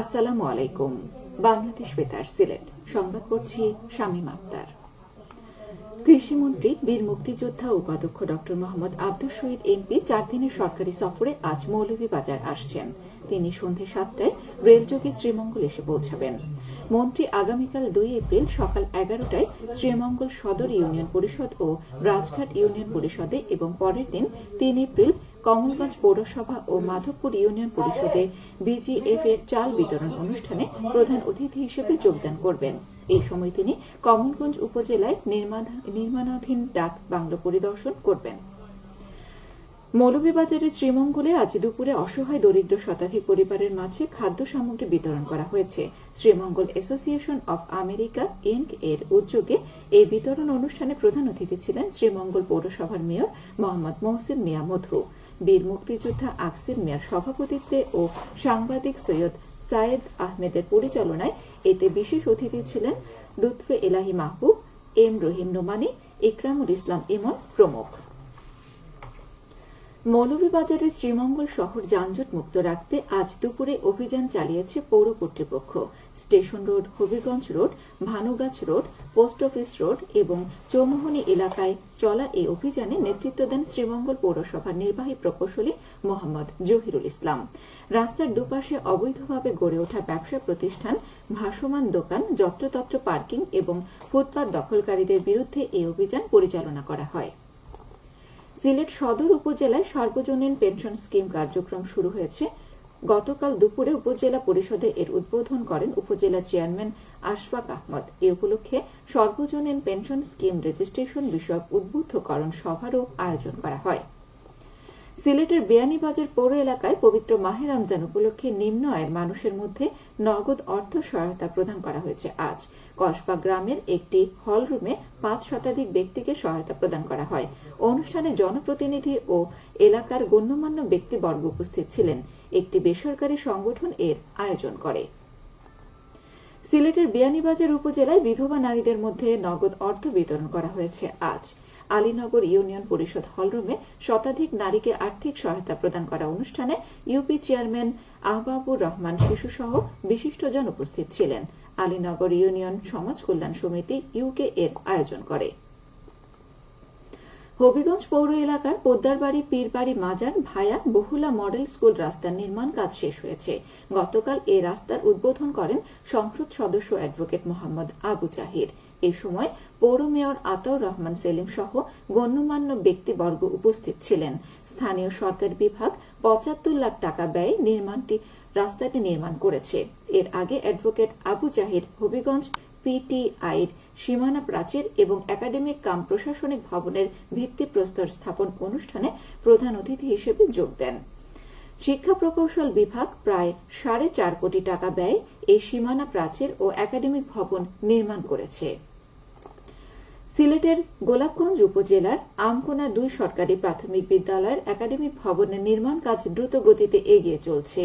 আসসালামু আলাইকুম, বাংলাদেশ বেতার সিলেট। সংবাদ পড়ছি শামীম আক্তার। কৃষিমন্ত্রী বীর মুক্তিযোদ্ধা উপাধ্যক্ষ ডক্টর মোহাম্মদ আব্দুল শহীদ এমপি চার দিনের সরকারি সফরে আজ মৌলভীবাজার আসছেন। তিনি সন্ধে সাতটায় রেলযোগে শ্রীমঙ্গল এসে পৌঁছাবেন। মন্ত্রী আগামীকাল দুই এপ্রিল সকাল এগারোটায় শ্রীমঙ্গল সদর ইউনিয়ন পরিষদ ও রাজঘাট ইউনিয়ন পরিষদে এবং পরের দিন তিন এপ্রিল কমলগঞ্জ পৌরসভা ও মাধবপুর ইউনিয়ন পরিষদে বিজিএফ এর চাল বিতরণ অনুষ্ঠানে প্রধান অতিথি হিসেবে যোগদান করবেন। এই সময় তিনি কমলগঞ্জ উপজেলায় নির্মাণাধীন ডাক বাংলো পরিদর্শন করবেন। মৌলভীবাজারের শ্রীমঙ্গলে আজ দুপুরে অসহায় দরিদ্র শতাধিক পরিবারের মাঝে খাদ্য সামগ্রী বিতরণ করা হয়েছে। Sreemangal association of America Inc এর উদ্যোগে এই বিতরণ অনুষ্ঠানে প্রধান অতিথি ছিলেন শ্রীমঙ্গল পৌরসভার মেয়র মোহাম্মদ মহসিন মিয়া মধু। বীর মুক্তিযোদ্ধা আকসির মিয়ার সভাপতিত্বে ও সাংবাদিক সৈয়দ সায়েদ আহমেদের পরিচালনায় এতে বিশেষ অতিথি ছিলেন লুৎফে এলাহি মাহবুব, এম রহিম নোমানি, ইকরামুল ইসলাম ইমন প্রমুখ। মৌলভীবাজারের শ্রীমঙ্গল শহর যানজট মুক্ত রাখতে আজ দুপুরে অভিযান চালিয়েছে পৌর কর্তৃপক্ষ। Station road, Habiganj road, Bhanugach road, post office road এবং চৌমোহনী এলাকায় চলা এই অভিযানে নেতৃত্ব দেন শ্রীমঙ্গল পৌরসভার নির্বাহী প্রকৌশলী মোহাম্মদ জহিরুল ইসলাম। রাস্তার দুপাশে অবৈধভাবে গড়ে ওঠা ব্যবসা প্রতিষ্ঠান, ভাসমান দোকান, যত্রতত্র পার্কিং এবং ফুটপাত দখলকারীদের বিরুদ্ধে এই অভিযান পরিচালনা করা হয়। সিলেট সদর উপজেলায় সর্বজনীন পেনশন স্কিম কার্যক্রম শুরু হয়েছে। গতকাল দুপুরে উপজেলা পরিষদে এর উদ্বোধন করেন উপজেলা চেয়ারম্যান আশফাক আহমদ। এ উপলক্ষে সর্বজনীন পেনশন স্কিম রেজিস্ট্রেশন বিষয়ক উদ্বুদ্ধকরণ সভারও আয়োজন করা হয়। সিলেটের বিয়ানীবাজার পৌর এলাকায় পবিত্র মাহে রমজান উপলক্ষে নিম্ন আয়ের মানুষের মধ্যে নগদ অর্থ সহায়তা প্রদান করা হয়েছে। আজ কসবা গ্রামের একটি হল রুমে পাঁচ শতাধিক ব্যক্তিকে সহায়তা প্রদান করা হয়। অনুষ্ঠানে জনপ্রতিনিধি ও এলাকার গণ্যমান্য ব্যক্তিবর্গ উপস্থিত ছিলেন। একটি বেসরকারি সংগঠন এর আয়োজন করে। সিলেটের বিয়ানীবাজার উপজেলায় বিধবা নারীদের মধ্যে নগদ অর্থ বিতরণ করা হয়েছে। আজ আলীনগর ইউনিয়ন পরিষদ হলরুমে শতাধিক নারীকে আর্থিক সহায়তা প্রদান করা অনুষ্ঠানে ইউপি চেয়ারম্যান আহবাবুর রহমান শিশুসহ বিশিষ্টজন উপস্থিত ছিলেন। আলীনগর ইউনিয়ন সমাজ কল্যাণ সমিতি ইউকে এর আয়োজন করে। হবিগঞ্জ পৌর এলাকার পোদ্দারবাড়ি পীরবাড়ি মাজার ভায়া বহুলা মডেল স্কুল রাস্তার নির্মাণ কাজ শেষ হয়েছে। গতকাল এ রাস্তার উদ্বোধন করেন সংসদ সদস্য অ্যাডভোকেট মোহাম্মদ আবু জাহির। এ সময় পৌর মেয়র আতাউর রহমান সেলিম সহ গণ্যমান্য ব্যক্তিবর্গ উপস্থিত ছিলেন। স্থানীয় সরকার বিভাগ পঁচাত্তর লাখ টাকা ব্যয়ে নির্মাণটি, রাস্তাটি নির্মাণ করেছে। এর আগে অ্যাডভোকেট আবু জাহির হবিগঞ্জ পিটিআইর সীমানা প্রাচীর এবং একাডেমিক কাম প্রশাসনিক ভবনের ভিত্তিপ্রস্তর স্থাপন অনুষ্ঠানে প্রধান অতিথি হিসেবে যোগ দেন। শিক্ষা প্রকৌশল বিভাগ প্রায় সাড়ে চার কোটি টাকা ব্যয় এই সীমানা প্রাচীর ও একাডেমিক ভবন নির্মাণ করেছে। সিলেটের গোলাপগঞ্জ উপজেলার আমকোনা দুই সরকারি প্রাথমিক বিদ্যালয়ের একাডেমিক ভবনের নির্মাণ কাজ দ্রুত গতিতে এগিয়ে চলছে।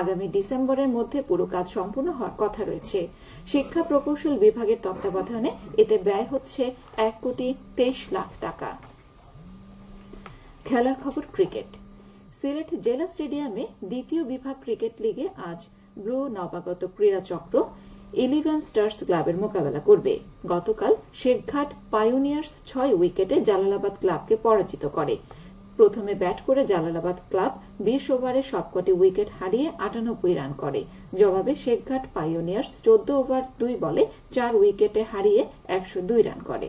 আগামী ডিসেম্বরের মধ্যে পুরো কাজ সম্পূর্ণ হওয়ার কথা রয়েছে। শিক্ষা প্রকৌশল বিভাগের তত্ত্বাবধানে এতে ব্যয় হচ্ছে এক কোটি তেইশ লাখ টাকা। খেলার খবর ক্রিকেট। সিলেট জেলা স্টেডিয়ামে দ্বিতীয় বিভাগ ক্রিকেট লিগে আজ ব্রু নবাগত ক্রীড়া চক্র ইলেভেন স্টার্স ক্লাবের মোকাবেলা করবে। গতকাল শেখঘাট পায়োনিয়ার্স ছয় উইকেটে জালালাবাদ ক্লাবকে পরাজিত করে। প্রথমে ব্যাট করে জালালাবাদ ক্লাব বিশ ওভারে সবকটি উইকেট হারিয়ে আটানব্বই রান করে। জবাবে শেখঘাট পাইওনিয়ার্স চোদ্দ ওভার দুই বলে চার উইকেটে হারিয়ে একশো দুই রান করে।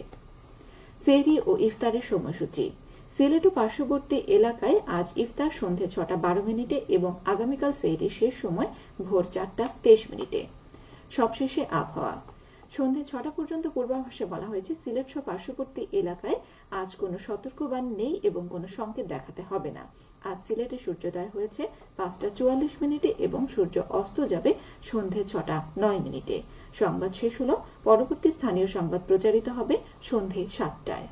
সেহরি ও ইফতারের সময়সূচি। সিলেট ও পার্শ্ববর্তী এলাকায় আজ ইফতার সন্ধে ছটা বারো মিনিটে এবং আগামীকাল সেহরি শেষ সময় ভোর চারটা তেইশ মিনিটে। সবশেষে আবহাওয়া। সন্ধে ছটা পর্যন্ত পূর্বাভাসে বলা হয়েছে, সিলেট সহ পার্শ্ববর্তী এলাকায় আজ কোনো সতর্কবাণী নেই এবং কোনো সংকেত দেখাতে হবে না। আজ সিলেটে সূর্যোদয় হয়েছে পাঁচটা চুয়াল্লিশ মিনিটে এবং সূর্য অস্ত যাবে সন্ধে ছটা নয় মিনিটে। সংবাদ শেষ হলো, পরবর্তী স্থানীয় সংবাদ প্রচারিত হবে সন্ধে সাতটায়।